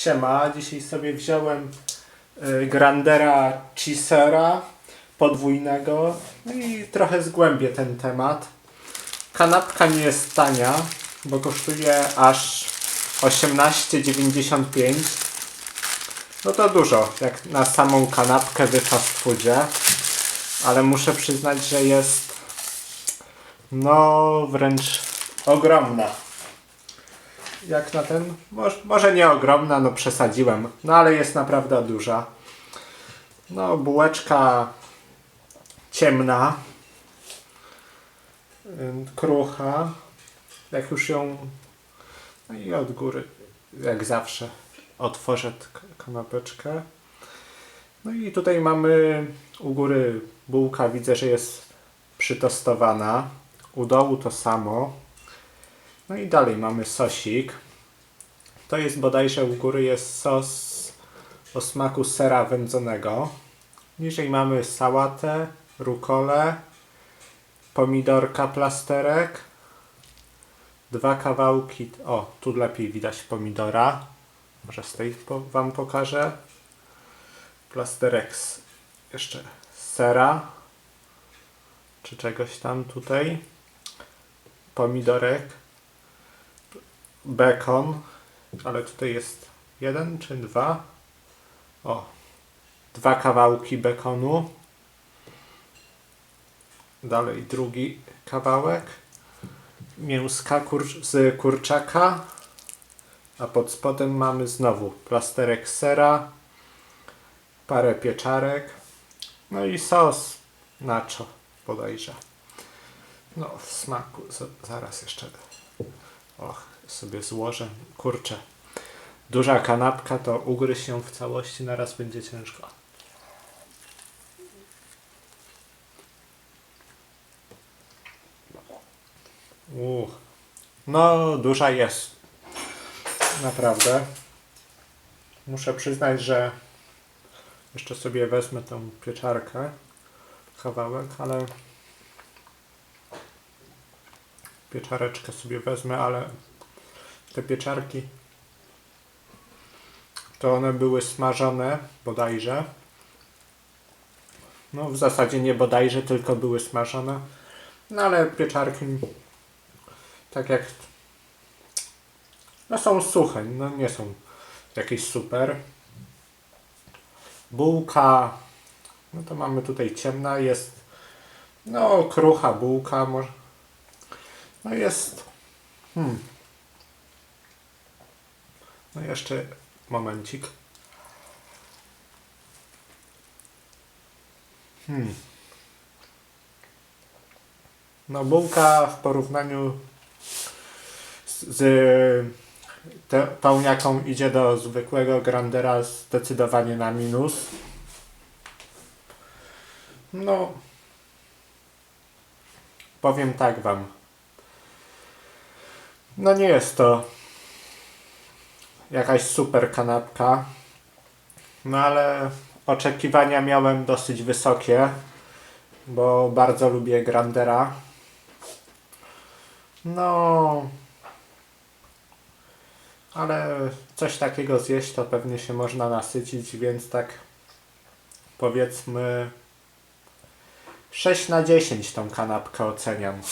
Siema, dzisiaj sobie wziąłem y, Grandera Chisera podwójnego i trochę zgłębię ten temat. Kanapka nie jest tania, bo kosztuje aż 18,95 No to dużo, jak na samą kanapkę w fast foodzie, ale muszę przyznać, że jest no wręcz ogromna jak na ten, może, może nie ogromna, no przesadziłem, no ale jest naprawdę duża. No bułeczka ciemna, krucha, jak już ją, no i od góry, jak zawsze, otworzę kanapeczkę. No i tutaj mamy u góry bułka, widzę, że jest przytostowana, u dołu to samo. No i dalej mamy sosik. To jest bodajże u góry jest sos o smaku sera wędzonego. Niżej mamy sałatę, rukolę, pomidorka plasterek, dwa kawałki, o tu lepiej widać pomidora. Może z tej wam pokażę. Plasterek z, jeszcze sera, czy czegoś tam tutaj. Pomidorek, bekon, ale tutaj jest jeden czy dwa. O, dwa kawałki bekonu. Dalej drugi kawałek. Mięska kur z kurczaka. A pod spodem mamy znowu plasterek sera, parę pieczarek, no i sos nacho bodajże. No, w smaku. Zaraz jeszcze. Och, sobie złożę. Kurczę. Duża kanapka to ugryźć ją w całości naraz będzie ciężko. Uch. No, duża jest. Naprawdę. Muszę przyznać, że jeszcze sobie wezmę tą pieczarkę. Kawałek, ale pieczareczkę sobie wezmę, ale te pieczarki to one były smażone bodajże. No w zasadzie nie bodajże, tylko były smażone. No ale pieczarki tak jak no są suche, no nie są jakieś super. Bułka no to mamy tutaj ciemna, jest no krucha bułka, może no jest. Hmm. No jeszcze momencik. Hmm. No bułka w porównaniu z, z te, tą jaką idzie do zwykłego grandera zdecydowanie na minus. No powiem tak wam. No nie jest to jakaś super kanapka. No ale oczekiwania miałem dosyć wysokie, bo bardzo lubię Grandera. No ale coś takiego zjeść to pewnie się można nasycić, więc tak powiedzmy 6 na 10 tą kanapkę oceniam.